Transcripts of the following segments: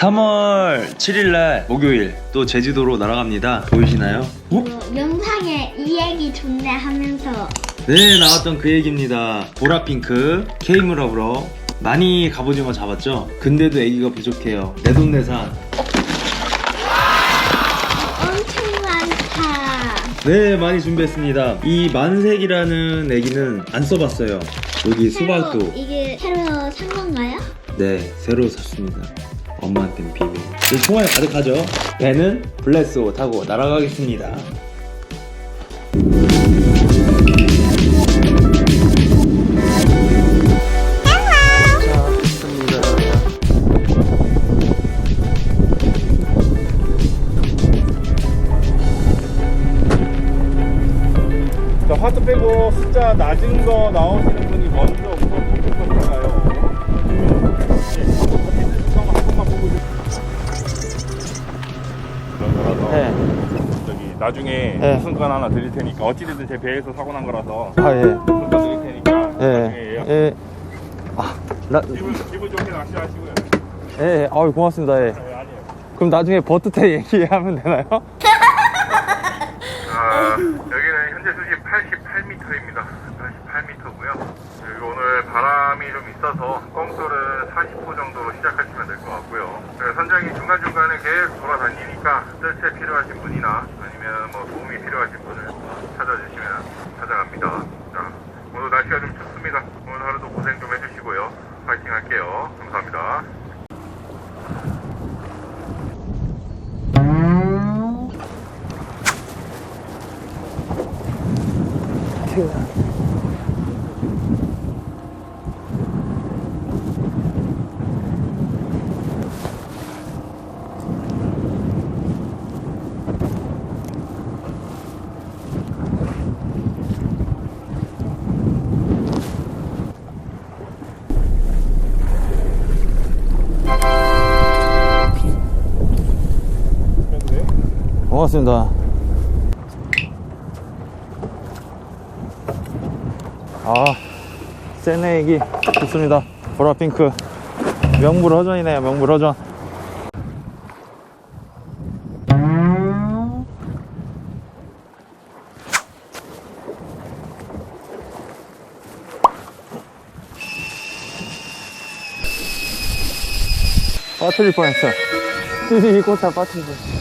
3월 7일날 목요일 또 제주도로 날아갑니다. 보이시나요? 어? 어, 영상에 이 얘기 좋네 하면서 네 나왔던 그 얘기입니다. 보라핑크 케이무럽으로 많이 갑오징어 잡았죠? 근데도 애기가 부족해요. 내돈내산. 엄청 많다. 네 많이 준비했습니다. 이 만색이라는 애기는 안 써봤어요. 여기 수박도 새로, 이게 새로 산 건가요? 네 새로 샀습니다. 엄마한테는 비밀. 이 총알 가득하죠? 배는 블레스오 타고 날아가겠습니다. 자, 화도 빼고 숫자 낮은 거 나오시는 분이 먼저 우선 뽑으 나중에 네. 우승권 하나 드릴 테니까 어찌됐든 제 배에서 사고 난 거라서 아, 예. 우승권 드릴 테니까 나중에 예. 예약 예. 아, 나, 기분, 기분 좋게 낚시하시고요. 예, 예. 아유, 고맙습니다. 예. 네, 아니에요. 그럼 나중에 버트테 얘기하면 되나요? 아, 여기는 현재 수심 88m입니다. 88m고요. 그리고 오늘 바람이 좀 있어서 꽁돌은 40호 정도로 시작하시면 될 것 같고요. 그 선장이 중간중간에 계속 돌아다니니까 뜰채 필요하신 분이나 아니면 뭐 도움이 필요하신 분을 찾아주시면 찾아갑니다. 자, 오늘 날씨가 좀 춥습니다. 오늘 하루도 고생 좀 해주시고요. 파이팅 할게요. 감사합니다. 고맙습니다. 아, 세네기 좋습니다. 보라핑크. 명불허전이네요, 명불허전. 빠뜨릴 뻔했어. 이 꽃차 빠뜨릴 뻔했어.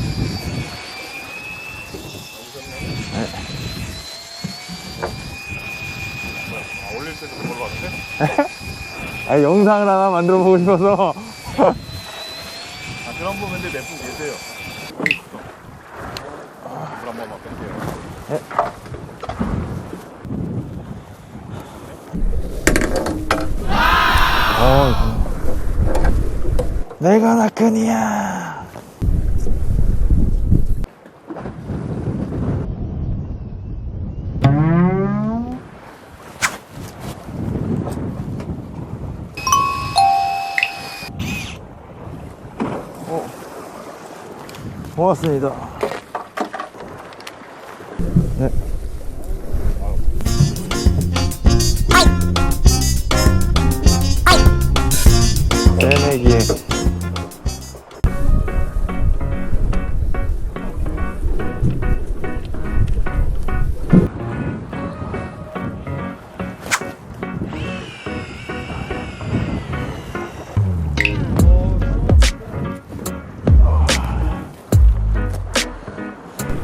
아, 올릴 때도 그걸로 왔는데? 아, 영상을 하나 만들어 보고 싶어서. 아, 그런 분 근데 몇분 계세요. 여기 있어. 물한 번만 뺄게요. 어, 내가 나끈이야. 고맙습니다. 네. 새내기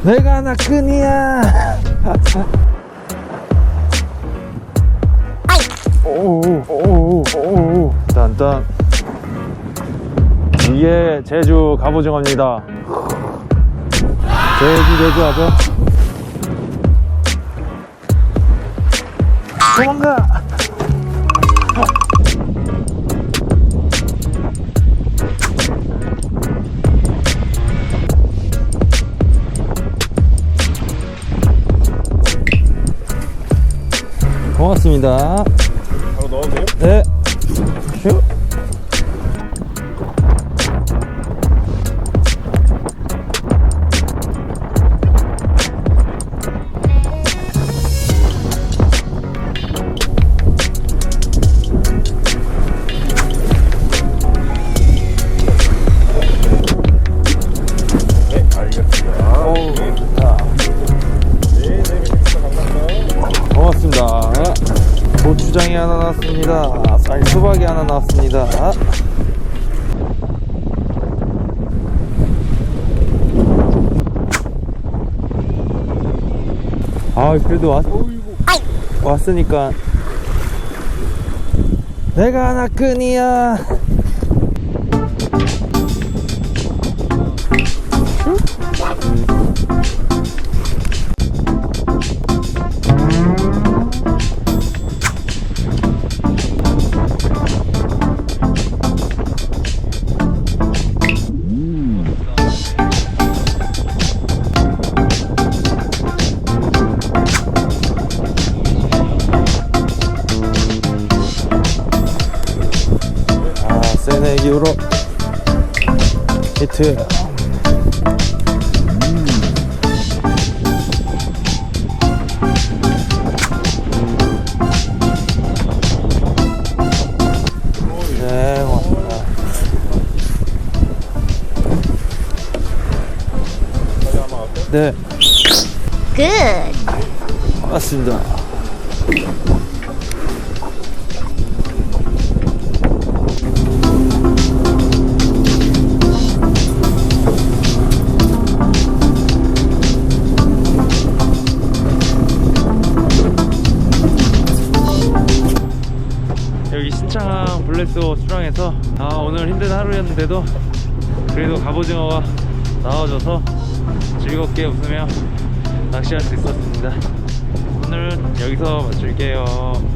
내가 나끈이야 오오오오 딴딴 이게 제주 갑오징어입니다. 제주 제주 하죠. 도망가. 고맙습니다. 바로 넣어도 돼요? 네. 슈. 하나 나왔습니다. 아니 수박이 하나 나왔습니다. 아 그래도 왔, 왔으니까 내가 하나뿐이야. 히트 네 고맙습니다. 네. 끝. 맞습니다 여기 신창항 블레스호 수랑에서 아 오늘 힘든 하루였는데도 그래도 갑오징어가 나와줘서 즐겁게 웃으며 낚시할 수 있었습니다. 오늘은 여기서 마칠게요